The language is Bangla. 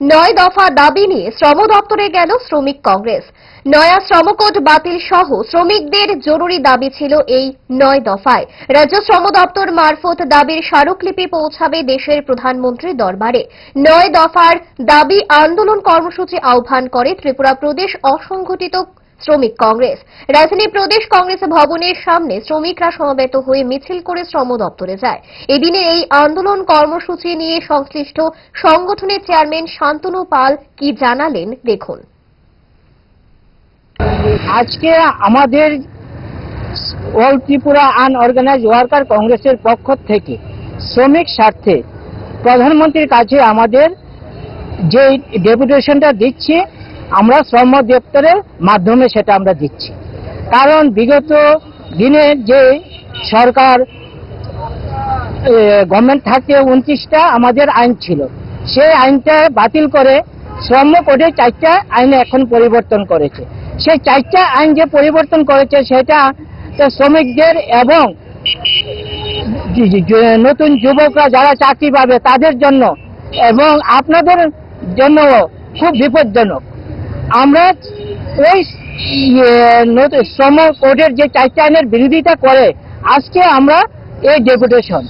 নয় দফা দাবি নিয়ে শ্রম দপ্তরে গেল শ্রমিক কংগ্রেস। নয়া শ্রমকোট বাতিল সহ শ্রমিকদের জরুরি দাবি ছিল এই নয় দফায়। রাজ্য শ্রম দপ্তর মারফত দাবির স্মারকলিপি পৌঁছাবে দেশের প্রধানমন্ত্রীর দরবারে। নয় দফার দাবি আন্দোলন কর্মসূচি আহ্বান করে ত্রিপুরা প্রদেশ অসংগঠিত শ্রমিক কংগ্রেস। রাজধানী প্রদেশ কংগ্রেস ভবনের সামনে শ্রমিকরা সমবেত হয়ে মিছিল করে শ্রম দপ্তরে যায়। এদিনে এই আন্দোলন কর্মসূচি নিয়ে সংশ্লিষ্ট সংগঠনের চেয়ারম্যান শান্তনু পাল কি জানালেন, দেখুন। আজকে আমাদের অল ত্রিপুরা আনঅর্গানাইজ ওয়ার্কার কংগ্রেসের পক্ষ থেকে শ্রমিক স্বার্থে প্রধানমন্ত্রীর কাছে আমাদের যে ডেপুটেশনটা দিচ্ছি আমরা শ্রম দপ্তরের মাধ্যমে সেটা আমরা দিচ্ছি। কারণ বিগত দিনে যে সরকার গভর্নমেন্ট থাকতে উনত্রিশটা আমাদের আইন ছিল। সেই আইনটা বাতিল করে শ্রম কোডে চারটা আইন এখন পরিবর্তন করেছে। সেই চারটা আইন যে পরিবর্তন করেছে, সেটা শ্রমিকদের এবং নতুন যুবকরা যারা চাকরি পাবে তাদের জন্য এবং আপনাদের জন্য খুব বিপজ্জনক। আমরা ওই ইয়ে, শ্রম কোডের যে আইনের বিরোধিতা করে আজকে আমরা এই ডেপুটেশন